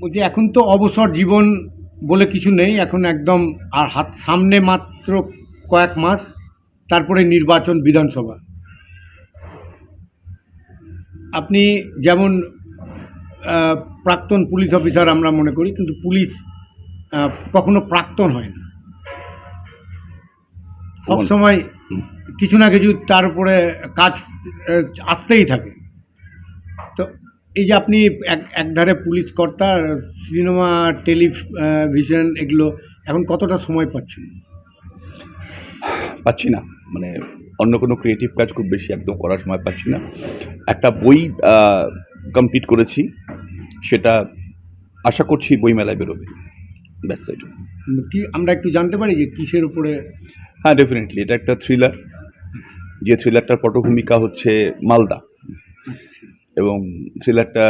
বলছি এখন তো অবসর জীবন বলে কিছু নেই এখন একদম আর হাত সামনে মাত্র কয়েক মাস তারপরে নির্বাচন বিধানসভা। আপনি যেমন প্রাক্তন পুলিশ অফিসার আমরা মনে করি কিন্তু পুলিশ কখনো প্রাক্তন হয় না। সবসময় কিছু না কিছু তার উপরে কাজ আসতেই থাকে। এই যে আপনি এক একধারে পুলিশ কর্তা সিনেমা টেলিভিশন এগুলো এখন কতটা সময় পাচ্ছেন? পাচ্ছি না। মানে অন্য কোনো ক্রিয়েটিভ কাজ খুব বেশি একদম করার সময় পাচ্ছি না। একটা বই কমপ্লিট করেছি। সেটা আশা করছি বইমেলায় বেরোবে। ব্যাস এটা কি আমরা একটু জানতে পারি যে কিসের উপরে? হ্যাঁ ডেফিনেটলি এটা একটা থ্রিলার যে থ্রিলারটার পটভূমিকা হচ্ছে মালদা। এবং থ্রিলারটা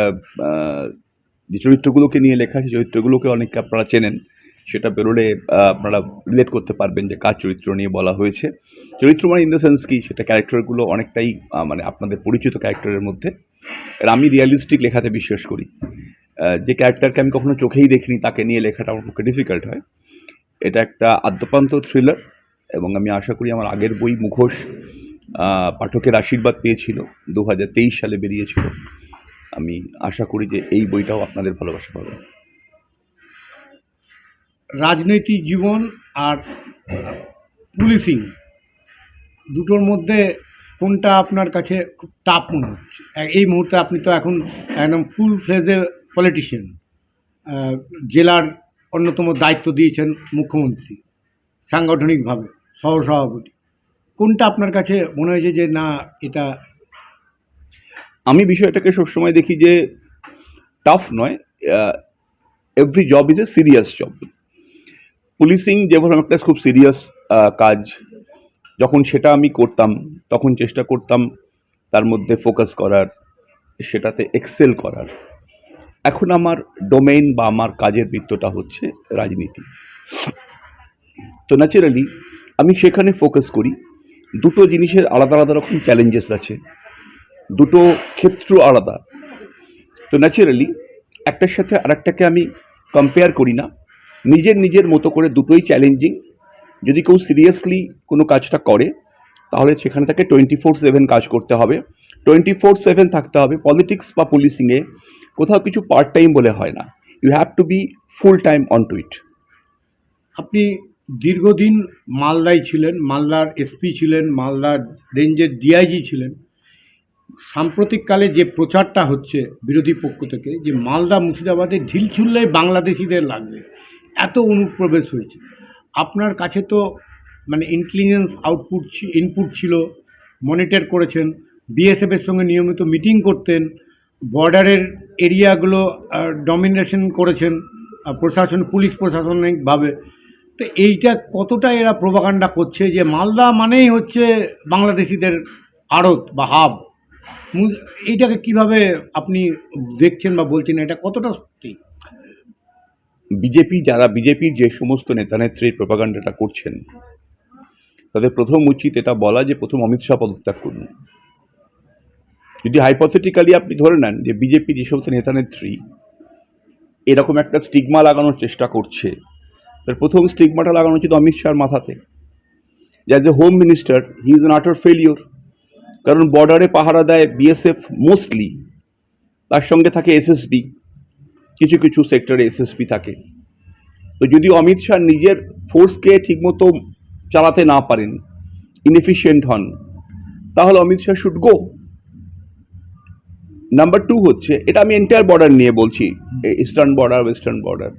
যে চরিত্রগুলোকে নিয়ে লেখা সেই চরিত্রগুলোকে অনেকে আপনারা চেনেন, সেটা বেরোলে আপনারা রিলেট করতে পারবেন যে কার চরিত্র নিয়ে বলা হয়েছে। চরিত্র মানে ইন দ্য সেন্স কি, সেটা ক্যারেক্টারগুলো অনেকটাই মানে আপনাদের পরিচিত ক্যারেক্টারের মধ্যে। আমি রিয়ালিস্টিক লেখাতে বিশ্বাস করি। যে ক্যারেক্টারকে আমি কখনো চোখেই দেখিনি, তাকে নিয়ে লেখাটা আমার পক্ষে ডিফিকাল্ট হয়। এটা একটা আদ্যপান্ত থ্রিলার এবং আমি আশা করি আমার আগের বই মুখোশ পাঠকের আশীর্বাদ পেয়েছিল দু হাজার তেইশ সালে বেরিয়েছিল। আমি আশা করি যে এই বইটাও আপনাদের ভালোবাসা পাবে। রাজনৈতিক জীবন আর পুলিশিং, দুটোর মধ্যে কোনটা আপনার কাছে খুব টাফ মনে হচ্ছে? এই মুহূর্তে আপনি তো এখন একদম ফুল ফ্লেজে পলিটিশিয়ান জেলার অন্যতম দায়িত্ব দিয়েছেন মুখ্যমন্ত্রী, সাংগঠনিকভাবে সহসভাপতি। কোনটা আপনার কাছে মনে হয়েছে যে না, এটা আমি বিষয়টাকে সবসময় দেখি যে টাফ নয় every job is a serious job policing যেমন একটা খুব সিরিয়াস কাজ, যখন সেটা আমি করতাম, তখন চেষ্টা করতাম তার মধ্যে ফোকাস করার, সেটাতে এক্সেল করার। এখন আমার ডোমেইন বা আমার কাজের বৃত্তটা হচ্ছে রাজনীতি। তো ন্যাচারালি আমি সেখানে ফোকাস করি। দুটো জিনিসের আলাদা আলাদা রকম চ্যালেঞ্জেস আছে। দুটো ক্ষেত্র আলাদা। তো ন্যাচারালি একটার সাথে আরেকটাকে আমি কম্পেয়ার করি না। নিজের নিজের মতো করে দুটোই চ্যালেঞ্জিং যদি কেউ সিরিয়াসলি কোনো কাজটা করে, তাহলে সেখানে তাকে টোয়েন্টি ফোর সেভেন কাজ করতে হবে। টোয়েন্টি ফোর সেভেন থাকতে হবে পলিটিক্স বা পুলিশিংয়ে কোথাও কিছু পার্ট টাইম বলে হয় না। You have to be full time on to it আপনি দীর্ঘদিন মালদায় ছিলেন, মালদার এসপি ছিলেন, মালদার রেঞ্জের ডিআইজি ছিলেন। সাম্প্রতিককালে যে প্রচারটা হচ্ছে বিরোধী পক্ষ থেকে, যে মালদা মুর্শিদাবাদে ঢিল ছুড়লেই বাংলাদেশিদের লাগবে, এত অনুপ্রবেশ হয়েছে। আপনার কাছে তো মানে ইন্টেলিজেন্স আউটপুট ইনপুট ছিল মনিটর করেছেন বিএসএফের সঙ্গে নিয়মিত মিটিং করতেন বর্ডারের এরিয়াগুলো ডমিনেশন করেছেন প্রশাসন, পুলিশ প্রশাসনিকভাবে। তো এইটা কতটা এরা প্রভাকাণ্ডা করছে যে মালদা মানেই হচ্ছে বাংলাদেশিদের আড়ত বা হাব? এইটাকে কীভাবে আপনি দেখছেন বা বলছেন? এটা কতটা সত্যি? বিজেপি যারা, বিজেপির যে সমস্ত নেতানেত্রীর প্রপাগান্ডাটা করছেন, তাদের প্রথম উচিত এটা বলা যে প্রথম অমিত শাহ পদত্যাগ করুন। যদি হাইপোথেটিক্যালি আপনি ধরে নেন যে বিজেপি যে সমস্ত নেতানেত্রী এরকম একটা স্টিগমা লাগানোর চেষ্টা করছে তার প্রথম স্টিগমাটা লাগানো উচিত অমিত শাহর মাথাতে। যে as a home minister he is an utter failure কারণ বর্ডারে পাহারা দেয় বিএসএফ মোস্টলি তার সঙ্গে থাকে এসএসবি কিছু কিছু সেক্টরে এসএসপি থাকে। তো যদি অমিত শাহ নিজের ফোর্সকে ঠিকমতো চালাতে না পারেন ইনএফিশিয়েন্ট হন, তাহলে Amit Shah should go number two হচ্ছে, এটা আমি এন্টায়ার বর্ডার নিয়ে বলছি ইস্টার্ন বর্ডার ওয়েস্টার্ন বর্ডার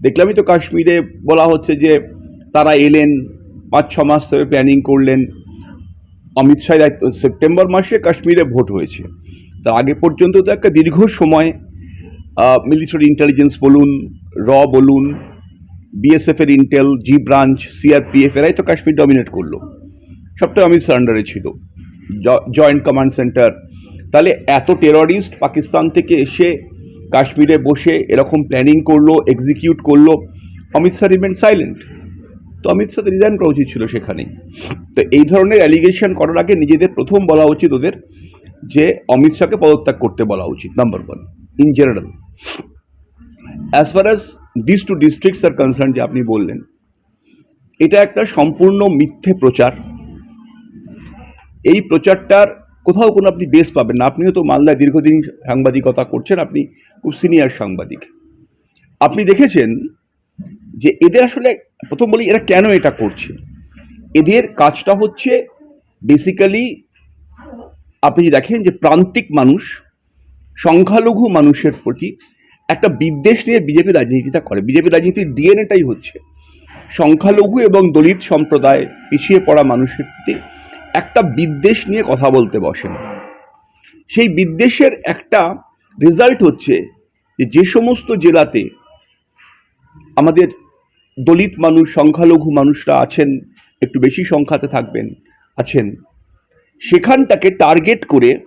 দেখলামই তো কাশ্মীরে বলা হচ্ছে যে তারা এলেন, পাঁচ, ছ মাস ধরে প্ল্যানিং করলেন। অমিত শাহ দায়িত্ব সেপ্টেম্বর মাসে কাশ্মীরে ভোট হয়েছে। তার আগে পর্যন্ত তো একটা দীর্ঘ সময় মিলিটারি ইন্টেলিজেন্স বলুন, র বলুন বিএসএফের ইন্টেল জি ব্রাঞ্চ সিআরপিএফ এরাই তো কাশ্মীর ডমিনেট করল। সবটা অমিত শাহ আন্ডারে ছিল। জয়েন্ট কমান্ড সেন্টার তাহলে এত টেররিস্ট পাকিস্তান থেকে এসে কাশ্মীরে বসে এরকম প্ল্যানিং করল এক্সিকিউট করল, অমিত শাহ রিমেন সাইলেন্ট তো অমিত শাহ রিজাইন করা উচিত ছিল সেখানেই। তো এই ধরনের অ্যালিগেশন করার আগে নিজেদের প্রথম বলা উচিত ওদের যে অমিত শাহকে পদত্যাগ করতে বলা উচিত number one in general as far as this two districts are concern যে আপনি বললেন, এটা একটা সম্পূর্ণ মিথ্যে প্রচার। এই প্রচারটার কোথাও কোনো আপনি বেস পাবেন না। আপনিও তো মালদায় দীর্ঘদিন সাংবাদিকতা করছেন, আপনি খুব সিনিয়র সাংবাদিক। আপনি দেখেছেন যে এদের আসলে প্রথম বলি এরা কেন এটা করছে? এদের কাজটা হচ্ছে বেসিক্যালি আপনি দেখেন যে প্রান্তিক মানুষ, সংখ্যালঘু মানুষের প্রতি একটা বিদ্বেষ নিয়ে বিজেপি রাজনীতিটা করে। বিজেপি রাজনীতির ডিএনএটাই হচ্ছে সংখ্যালঘু এবং দলিত সম্প্রদায় পিছিয়ে পড়া মানুষের প্রতি একটা বিদ্বেষ নিয়ে কথা বলতে বসেন। সেই বিদ্বেষের একটা রেজাল্ট হচ্ছে যে যে সমস্ত জেলাতে আমাদের দলিত মানুষ, সংখ্যালঘু মানুষরা আছেন, একটু বেশি সংখ্যাতে থাকবেন, আছেন, সেখানটাকে টার্গেট করে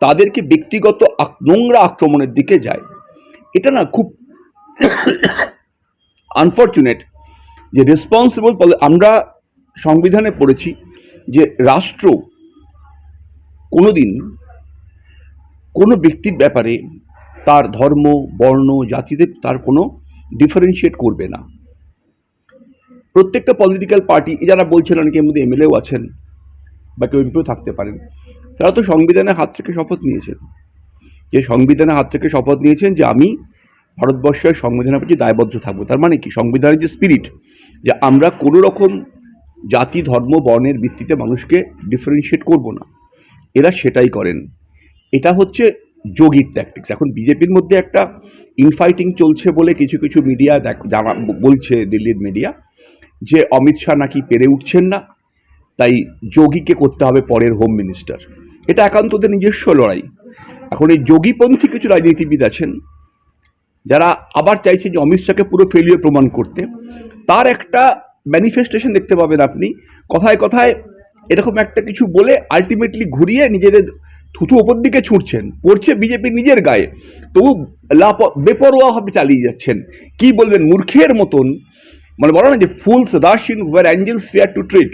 তাদেরকে ব্যক্তিগত নোংরা আক্রমণের দিকে যায়। এটা না খুব আনফর্চুনেট যে রেসপন্সিবল আমরা সংবিধানে পড়েছি যে রাষ্ট্র কোনোদিন কোনো ব্যক্তির ব্যাপারে তার ধর্ম, বর্ণ জাতিতে তার কোনো ডিফারেন্সিয়েট করবে না। প্রত্যেকটা পলিটিক্যাল পার্টি যারা বলছেন অনেকের মধ্যে এমএলএও আছেন বা কেউ এমপিও থাকতে পারেন, তারা তো সংবিধানের হাত থেকে শপথ নিয়েছেন। যে সংবিধানের হাত থেকে শপথ নিয়েছেন যে আমি ভারতবর্ষের সংবিধানের প্রতি দায়বদ্ধ থাকব। তার মানে কি? সংবিধানের যে স্পিরিট যে আমরা কোনো রকম জাতি, ধর্ম, বর্ণের ভিত্তিতে মানুষকে ডিফারেন্সিয়েট করব না। এরা সেটাই করেন। এটা হচ্ছে যোগীর ট্যাকটিক্স এখন বিজেপির মধ্যে একটা ইনফাইটিং চলছে বলে কিছু কিছু মিডিয়া দেখ জানা বলছে দিল্লির মিডিয়া যে অমিত শাহ নাকি পেরে উঠছেন না, তাই যোগীকে করতে হবে পরের হোম মিনিস্টার এটা একান্তদের নিজস্ব লড়াই। এখন এই যোগীপন্থী কিছু রাজনীতিবিদ আছেন, যারা আবার চাইছে যে অমিত শাহকে পুরো ফেলিওর প্রমাণ করতে। তার একটা ম্যানিফেস্টেশন দেখতে পাবেন আপনি। কথায় কথায় এরকম একটা কিছু বলে আলটিমেটলি ঘুরিয়ে নিজেদের থুতু ওপর দিকে ছুটছেন। পড়ছে বিজেপি নিজের গায়ে। তবু লাপ বেপরোয়াভাবে চালিয়ে যাচ্ছেন। কি বলবেন? মূর্খের মতন। মানে বলো না যে fools rush in where angels fear to tread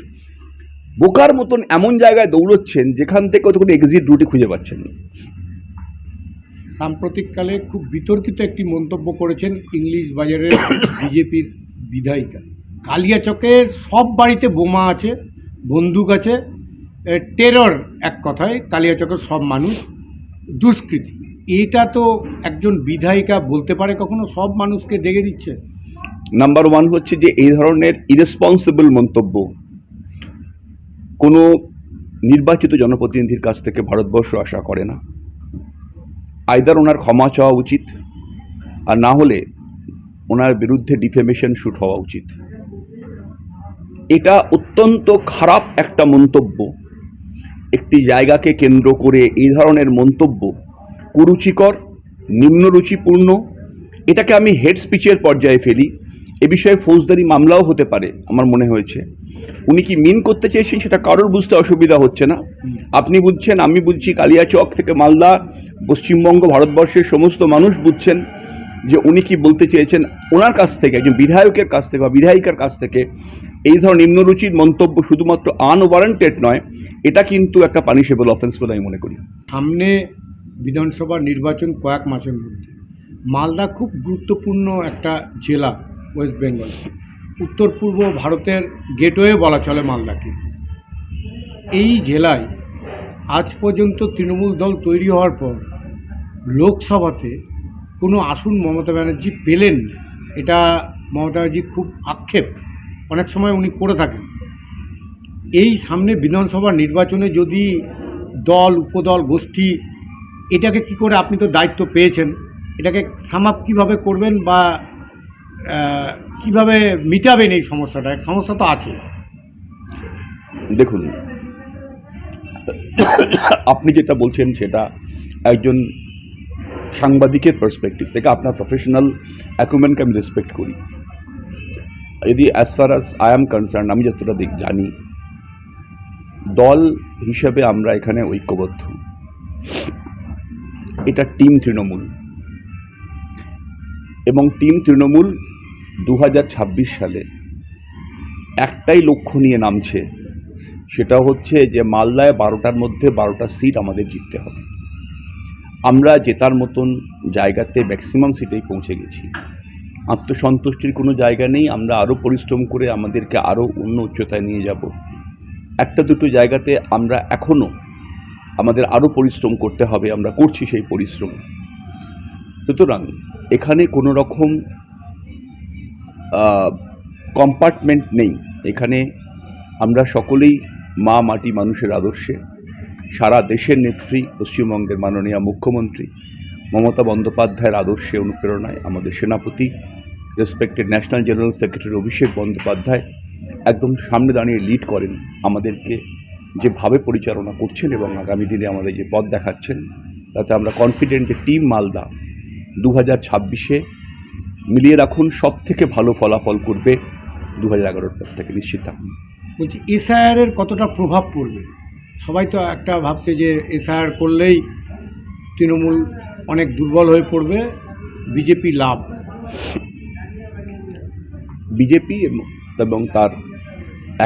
বোকার মতন এমন জায়গায় দৌড়চ্ছেন যেখান থেকে অত কোনো এক্সিট রুটে খুঁজে পাচ্ছেন না। সাম্প্রতিককালে খুব বিতর্কিত একটি মন্তব্য করেছেন ইংলিশ বাজারের বিজেপির বিধায়িকা। কালিয়াচকে সব বাড়িতে বোমা আছে, বন্দুক আছে। টেরর এক কথায় কালিয়াচকের সব মানুষ দুষ্কৃতী। এটা তো একজন বিধায়িকা বলতে পারে কখনো? সব মানুষকে ডেকে দিচ্ছে। নাম্বার ওয়ান হচ্ছে যে এই ধরনের ইরেসপন্সিবল মন্তব্য কোনো নির্বাচিত জনপ্রতিনিধির কাছ থেকে ভারতবর্ষ আশা করে না। আইদার ওনার ক্ষমা চাওয়া উচিত আর না হলে ওনার বিরুদ্ধে ডিফেমেশন শ্যুট হওয়া উচিত। এটা অত্যন্ত খারাপ একটা মন্তব্য। একটি জায়গাকে কেন্দ্র করে এই ধরনের মন্তব্য কুরুচিকর, নিম্নরুচিপূর্ণ। এটাকে আমি হেড স্পিচের পর্যায়ে ফেলি। এ বিষয়ে ফৌজদারি মামলাও হতে পারে, আমার মনে হয়েছে। উনি কি মিন করতে চেয়েছেন সেটা কারোর বুঝতে অসুবিধা হচ্ছে না। আপনি বুঝছেন, আমি বুঝছি কালিয়াচক থেকে মালদা, পশ্চিমবঙ্গ, ভারতবর্ষের সমস্ত মানুষ বুঝছেন যে উনি কি বলতে চেয়েছেন। ওনার কাছ থেকে, একজন বিধায়কের কাছ থেকে বা বিধায়িকার কাছ থেকে এই ধরনের নিম্নরুচির মন্তব্য শুধুমাত্র আনওয়ারেন্টেড নয়, এটা কিন্তু একটা পানিশেবল অফেন্স বলে আমি মনে করি। সামনে বিধানসভা নির্বাচন কয়েক মাসের মধ্যে। মালদা খুব গুরুত্বপূর্ণ একটা জেলা ওয়েস্ট বেঙ্গল উত্তর পূর্ব ভারতের গেটওয়ে বলা চলে মালদাকে। এই জেলায় আজ পর্যন্ত তৃণমূল দল তৈরি হওয়ার পর লোকসভাতে কোনো আসন মমতা ব্যানার্জি পেলেন এটা মমতা ব্যানার্জি খুব আক্ষেপ। অনেক সময় উনি করে থাকেন। এই সামনে বিধানসভা নির্বাচনে যদি দল, উপদল, গোষ্ঠী, এটাকে কি করে আপনি তো দায়িত্ব পেয়েছেন? এটাকে সামাপ কীভাবে করবেন বা কীভাবে মিটাবেন এই সমস্যাটা? সমস্যা তো আছে। দেখুন, আপনি যেটা বলছেন সেটা একজন সাংবাদিকের পার্সপেক্টিভ থেকে আপনার প্রফেশনাল অ্যাকুমেন্টকে আমি রেসপেক্ট করি। যদি as far as I am concern আমি যতটা দিক জানি, দল হিসেবে আমরা এখানে ঐক্যবদ্ধ। এটা টিম তৃণমূল। এবং টিম তৃণমূল দু হাজার ছাব্বিশ সালে একটাই লক্ষ্য নিয়ে নামছে, সেটা হচ্ছে যে মালদায় বারোটার মধ্যে বারোটা সিট আমাদের জিততে হবে। আমরা জেতার মতন জায়গাতে ম্যাক্সিমাম সিটেই পৌঁছে গেছি। আত্মসন্তুষ্টির কোনো জায়গা নেই, আমরা আরও পরিশ্রম করে আমাদেরকে আরও অন্য উচ্চতায় নিয়ে যাব। একটা দুটো জায়গাতে আমরা এখনও আমাদের আরও পরিশ্রম করতে হবে, আমরা করছি সেই পরিশ্রম। সুতরাং এখানে কোনো রকম কম্পার্টমেন্ট নেই। এখানে আমরা সকলেই মা, মাটি মানুষের আদর্শে। সারা দেশের নেত্রী, পশ্চিমবঙ্গের মাননীয় মুখ্যমন্ত্রী মমতা বন্দ্যোপাধ্যায়ের আদর্শে অনুপ্রেরণায় আমাদের সেনাপতি respected national general secretary Abhishek Bandyopadhyay একদম সামনে দাঁড়িয়ে লিড করেন আমাদেরকে যেভাবে পরিচালনা করছেন এবং আগামী দিনে আমাদের যে পথ দেখাচ্ছেন, তাতে আমরা কনফিডেন্ট যে টিম মালদা দু হাজার ছাব্বিশে মিলিয়ে রাখুন সব থেকে ভালো ফলাফল করবে দু হাজার এগারোর পর থেকে, নিশ্চিত থাকুন। বলছি এসআইআরের কতটা প্রভাব পড়বে? সবাই তো একটা ভাবছে যে এসআইআর করলেই তৃণমূল অনেক দুর্বল হয়ে পড়বে, বিজেপি লাভ। বিজেপি এবং তার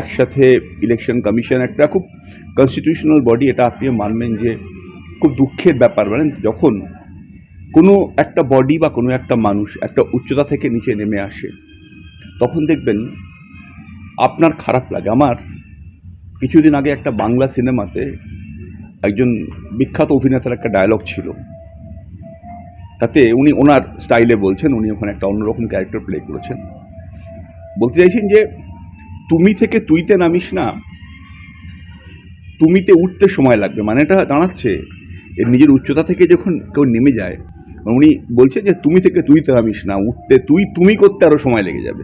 একসাথে ইলেকশন কমিশন একটা খুব কনস্টিটিউশনাল বডি এটা আপনিও মানবেন যে খুব দুঃখের ব্যাপার। মানে যখন কোনো একটা বডি বা কোনো একটা মানুষ একটা উচ্চতা থেকে নিচে নেমে আসে, তখন দেখবেন আপনার খারাপ লাগে। আমার কিছুদিন আগে একটা বাংলা সিনেমাতে একজন বিখ্যাত অভিনেতার একটা ডায়লগ ছিল। তাতে উনি ওনার স্টাইলে বলছেন, উনি ওখানে একটা অন্যরকম ক্যারেক্টার প্লে করেছেন। বলতে চাইছেন যে, তুমি থেকে তুইতে নামিস না, তুমিতে উঠতে সময় লাগবে। মানে এটা দাঁড়াচ্ছে, এর নিজের উচ্চতা থেকে যখন কেউ নেমে যায়, উনি বলছে যে, তুমি থেকে তুইতে নামিস না, উঠতে তুই, তুমি করতে আরও সময় লেগে যাবে।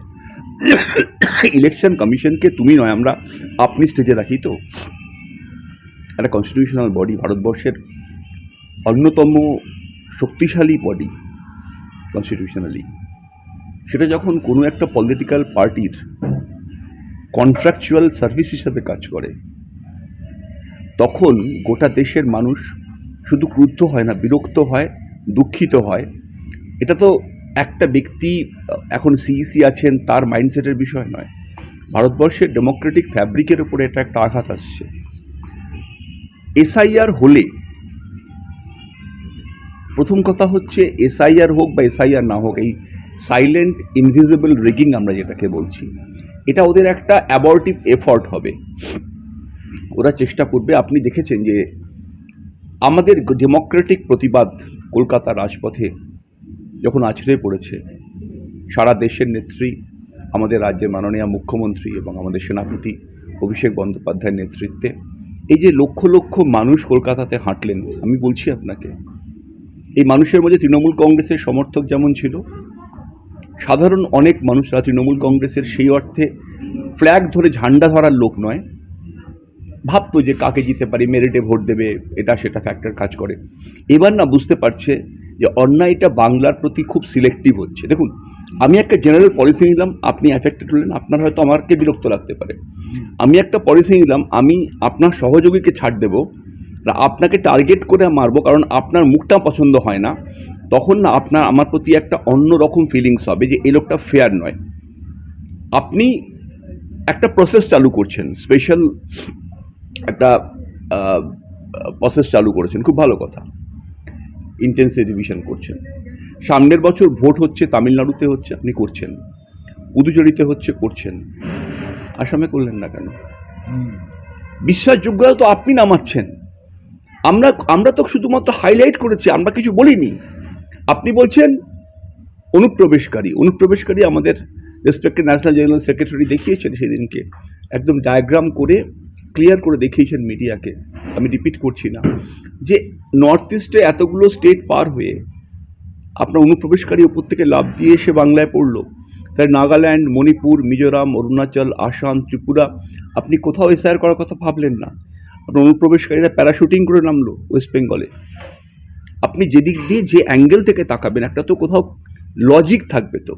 ইলেকশন কমিশনকে তুমি নয়, আমরা আপনি স্টেজে রাখি তো। একটা কনস্টিটিউশনাল বডি ভারতবর্ষের অন্যতম শক্তিশালী বডি কনস্টিটিউশনালি সেটা যখন কোনো একটা পলিটিক্যাল পার্টির কন্ট্রাকচুয়াল সার্ভিস হিসাবে কাজ করে, তখন গোটা দেশের মানুষ শুধু ক্রুদ্ধ হয় না, বিরক্ত হয়, দুঃখিত হয়। এটা তো একটা ব্যক্তি, এখন সিইসি আছেন, তার মাইন্ডসেটের বিষয় নয়। ভারতবর্ষের ডেমোক্রেটিক ফ্যাব্রিকের উপরে এটা একটা আঘাত আসছে। এসআইআর হলে প্রথম কথা হচ্ছে এসআইআর হোক বা এসআইআর না হোক, এই সাইলেন্ট ইনভিজিবল রিগিং আমরা যেটাকে বলছি, এটা ওদের একটা অ্যাবর্টিভ এফর্ট হবে। ওরা চেষ্টা করবে, আপনি দেখেছেন যে আমাদের ডেমোক্রেটিক প্রতিবাদ কলকাতা রাজপথে যখন আছড়ে পড়েছে, সারা দেশের নেত্রী, আমাদের রাজ্যের মাননীয় মুখ্যমন্ত্রী এবং আমাদের সেনাপতি অভিষেক বন্দ্যোপাধ্যায়ের নেতৃত্বে, এই যে লক্ষ লক্ষ মানুষ কলকাতাতে হাঁটলেন, আমি বলছি আপনাকে এই মানুষের মধ্যে তৃণমূল কংগ্রেসের সমর্থক যেমন ছিল, সাধারণ অনেক মানুষরা তৃণমূল কংগ্রেসের সেই অর্থে ফ্ল্যাগ ধরে ঝান্ডা ধরার লোক নয়। ভাবতো যে কাকে জিতে পারি, মেরিটে ভোট দেবে, এটা সেটা ফ্যাক্টর কাজ করে। এবার না বুঝতে পারছে যে অন্যায়টা বাংলার প্রতি খুব সিলেক্টিভ হচ্ছে। দেখুন, আমি একটা জেনারেল পলিসি নিলাম, আপনি অ্যাফেক্টেড হলেন, আপনার হয়তো আমাকে বিরক্ত লাগতে পারে। আমি একটা পলিসি নিলাম, আমি আপনার সহযোগীকে ছাড় দেবো আপনাকে টার্গেট করে মারবো কারণ আপনার মুখটা পছন্দ হয় না তখন না আপনার আমার প্রতি একটা অন্য রকম ফিলিংস হবে যে এই লোকটা ফেয়ার নয়। আপনি একটা প্রসেস চালু করছেন স্পেশাল একটা প্রসেস চালু করেছেন খুব ভালো কথা। ইন্টেন্সিভ রিভিশন করছেন। সামনের বছর ভোট হচ্ছে তামিলনাড়ুতে হচ্ছে আপনি করছেন। পুদুচেরিতে হচ্ছে করছেন। আসামে করলেন না কেন? বিশ্বাসযোগ্যতা তো আপনি নামাচ্ছেন। আমরা আমরা তো শুধুমাত্র হাইলাইট করেছি, আমরা কিছু বলিনি। আপনি বলছেন অনুপ্রবেশকারী অনুপ্রবেশকারী আমাদের রেসপেক্টেড ন্যাশনাল জেনারেল সেক্রেটারি দেখিয়েছেন সেদিনকে। একদম ডায়াগ্রাম করে ক্লিয়ার করে দেখিয়েছেন মিডিয়াকে আমি রিপিট করছি না। যে নর্থ ইস্টে এতগুলো স্টেট পার হয়ে আপনার অনুপ্রবেশকারী ওপর থেকে লাভ দিয়ে এসে বাংলায় পড়ল তাই নাগাল্যান্ড, মণিপুর, মিজোরাম, অরুণাচল, আসাম, ত্রিপুরা, আপনি কোথাও এসআইআর করার কথা ভাবলেন না। অনুপ্রবেশকারীরা প্যারাশুটিং করে নামলো ওয়েস্ট বেঙ্গলে। আপনি যেদিক দিয়ে যে অ্যাঙ্গেল থেকে তাকাবেন একটা তো কোথাও লজিক থাকবে তো।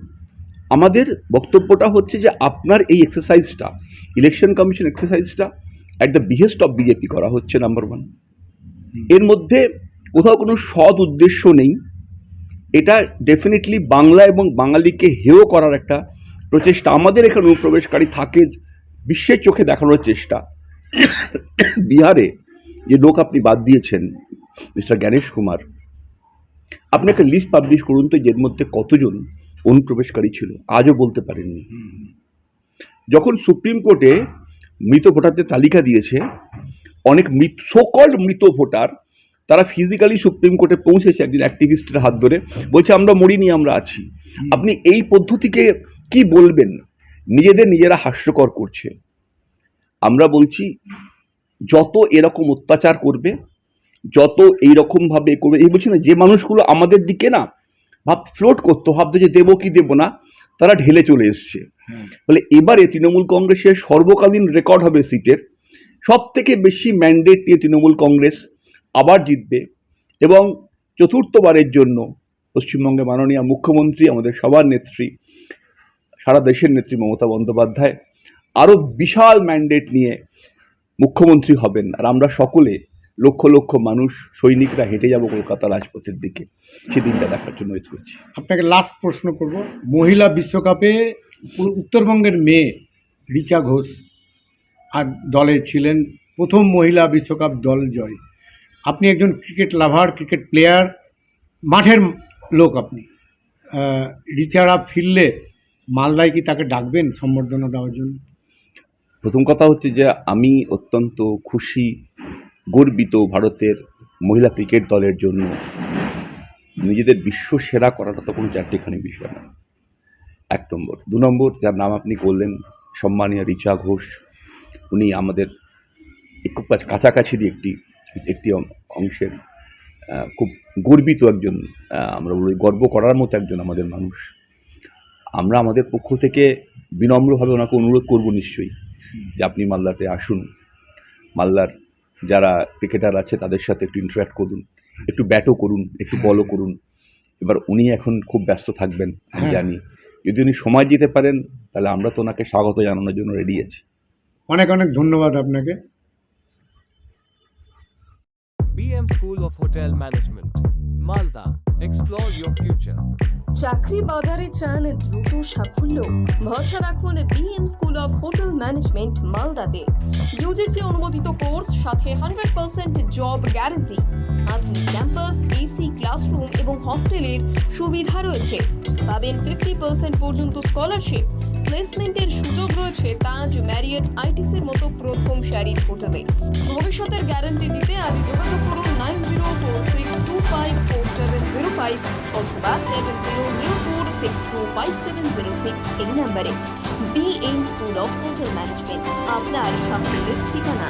আমাদের বক্তব্যটা হচ্ছে যে আপনার এই এক্সারসাইজটা election commission এক্সারসাইজটা at the behest of BJP করা হচ্ছে নাম্বার ওয়ানের মধ্যে কোথাও কোনো সৎ উদ্দেশ্য নেই। এটা ডেফিনেটলি বাংলা এবং বাঙালিকে হেয় করার একটা প্রচেষ্টা। আমাদের এখানে অনুপ্রবেশকারী থাকে বিশ্বের চোখে দেখানোর চেষ্টা। বিহারে যে লোক আপনি বাদ দিয়েছেন মিস্টার জ্ঞানেশ কুমার আপনি একটা লিস্ট পাবলিশ করুন তো এর মধ্যে কতজন অনুপ্রবেশকারী ছিল? আজও বলতে পারেননি। যখন সুপ্রিম কোর্টে মৃত ভোটারদের তালিকা দিয়েছে অনেক মৃত সকল মৃত ভোটার তারা ফিজিক্যালি সুপ্রিম কোর্টে পৌঁছেছে একজন অ্যাক্টিভিস্টের হাত ধরে বলছে আমরা মরিনি আমরা আছি। আপনি এই পদ্ধতিকে কি বলবেন? নিজেদের নিজেরা হাস্যকর করছে। আমরা বলছি যত এরকম অত্যাচার করবে যত এইরকমভাবে করবে এই বলছি না যে মানুষগুলো আমাদের দিকে না ভাব ফ্লোট করতো ভাবতো যে দেবো কি দেবো না তারা ঢেলে চলে এসছে। বলে এবারে তৃণমূল কংগ্রেসের সর্বকালীন রেকর্ড হবে সিটের সব থেকে বেশি ম্যান্ডেট নিয়ে তৃণমূল কংগ্রেস আবার জিতবে এবং চতুর্থবারের জন্য পশ্চিমবঙ্গে মাননীয় মুখ্যমন্ত্রী আমাদের সবার নেত্রী সারা দেশের নেত্রী মমতা বন্দ্যোপাধ্যায় আরও বিশাল ম্যান্ডেট নিয়ে মুখ্যমন্ত্রী হবেন আর আমরা সকলে লক্ষ লক্ষ মানুষ, সৈনিকরা হেঁটে যাব কলকাতা রাজপথের দিকে। সেদিনটা দেখার জন্য ওয়েট করছি। আপনাকে লাস্ট প্রশ্ন করব। মহিলা বিশ্বকাপে উত্তরবঙ্গের মেয়ে রিচা ঘোষ আর দলে ছিলেন প্রথম মহিলা বিশ্বকাপ দল জয়। আপনি একজন ক্রিকেট লাভার, ক্রিকেট প্লেয়ার, মাঠের লোক আপনি। রিচারা ফিরলে মালদায় কি তাকে ডাকবেন সম্বর্ধনা দেওয়ার জন্য? প্রথম কথা হচ্ছে যে আমি অত্যন্ত খুশি, গর্বিত ভারতের মহিলা ক্রিকেট দলের জন্য। নিজেদের বিশ্ব সেরা করাটা তো কোনো চারটেখানি বিষয় না। এক নম্বর। দু নম্বর, যার নাম আপনি করলেন সম্মানীয় রিচা ঘোষ, উনি আমাদের খুব কাছাকাছিরই একটি একটি অংশের খুব গর্বিত একজন আমরা বলি গর্ব করার মতো একজন আমাদের মানুষ। আমরা আমাদের পক্ষ থেকে বিনম্রভাবে ওনাকে অনুরোধ করব নিশ্চয়ই। যে আপনি মালদাতে আসুন। মালদার যারা ক্রিকেটার আছে তাদের সাথে একটু ইন্টারাক্ট করুন একটু ব্যাটও করুন একটু বলও করুন। এবার উনি এখন খুব ব্যস্ত থাকবেন আমি হ্যাঁ। জানি। যদি উনি সময় দিতে পারেন তাহলে আমরা তো ওনাকে স্বাগত জানানোর জন্য রেডি আছি। অনেক অনেক ধন্যবাদ আপনাকে। BM School of Hotel Management, Malda. Explore your future. চাকরি বাজারে চান দ্রুত সাফল্য। ভরসা রাখুন BM school of hotel management মালদাতে। ইউজিসি অনুমোদিত কোর্স সাথে হান্ড্রেড পার্সেন্ট জব গ্যারান্টি আধুনিক ক্যাম্পাস এসি ক্লাসরুম এবং হস্টেলের সুবিধা রয়েছে। পাবেন ফিফটি পার্সেন্ট পর্যন্ত স্কলারশিপ প্লেসমেন্টের সুযোগ রয়েছে তাজ ম্যারিয়েট আইটিসির মতো প্রথম সারির হোটেলে ভবিষ্যতের গ্যারান্টি দিতে আজ যোগাযোগ করুন nine zero four six two five four seven zero five অথবা seven zero zero four six two five seven zero six এই নাম্বারে B M school of hotel management আপনার সাফল্যের ঠিকানা।